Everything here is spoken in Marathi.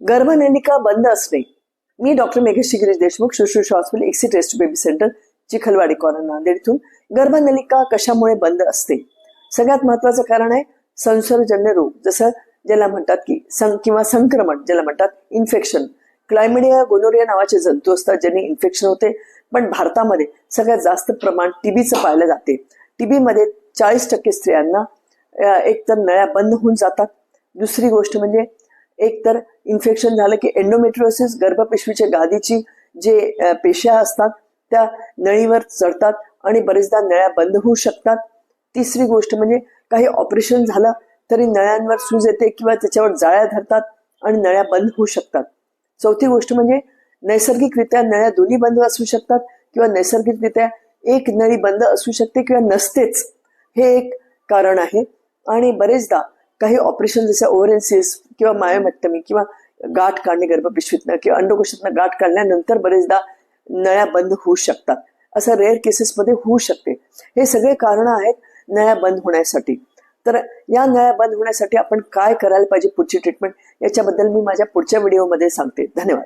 गर्भनलिका बंद असणे. मी डॉक्टर मेघश्री गिरीश देशमुख शुश्रूष हॉस्पिटल एक्सी test baby centre Chikhalwadi collar Nanded इथून. गर्भनलिका कशामुळे बंद असते? सगळ्यात महत्वाचं कारण आहे संसर्गजन्य रोग जसं ज्याला म्हणतात की सं किंवा संक्रमण ज्याला म्हणतात इन्फेक्शन. क्लायमेडिया गोनोरिया नावाचे जंतू असतात ज्यांनी इन्फेक्शन होते पण भारतामध्ये सगळ्यात जास्त प्रमाण टीबीचं पाहिलं जाते. टीबीमध्ये चाळीस टक्के स्त्रियांना एक तर नळ्या बंद होऊन जातात. दुसरी गोष्ट म्हणजे एक तर इन्फेक्शन झालं की एंडोमेट्रिओसिस गर्भपिशवीच्या गादीची जे पेश्या असतात त्या नळीवर चढतात आणि बरेचदा नळ्या बंद होऊ शकतात. तिसरी गोष्ट म्हणजे काही ऑपरेशन झालं तरी नळ्यांवर सूज येते किंवा त्याच्यावर जाळ्या धरतात आणि नळ्या बंद होऊ शकतात. चौथी गोष्ट म्हणजे नैसर्गिकरित्या नळ्या दोन्ही बंद असू शकतात किंवा नैसर्गिकरित्या एक नळी बंद असू शकते किंवा नसतेच. हे एक कारण आहे. आणि बरेचदा काही ऑपरेशन जसे ओव्हरेन्सिस किंवा मायोमॅक्टमी किंवा गाठ काढणे गर्भपिशवीतनं किंवा अंडकोशातनं गाठ काढल्यानंतर बरेचदा नळ्या बंद होऊ शकतात. असं रेअर केसेसमध्ये होऊ शकते. हे सगळे कारणं आहेत नळ्या बंद होण्यासाठी. तर या नळ्या बंद होण्यासाठी आपण काय करायला पाहिजे पुढची ट्रीटमेंट याच्याबद्दल मी माझ्या पुढच्या व्हिडिओमध्ये सांगते. धन्यवाद.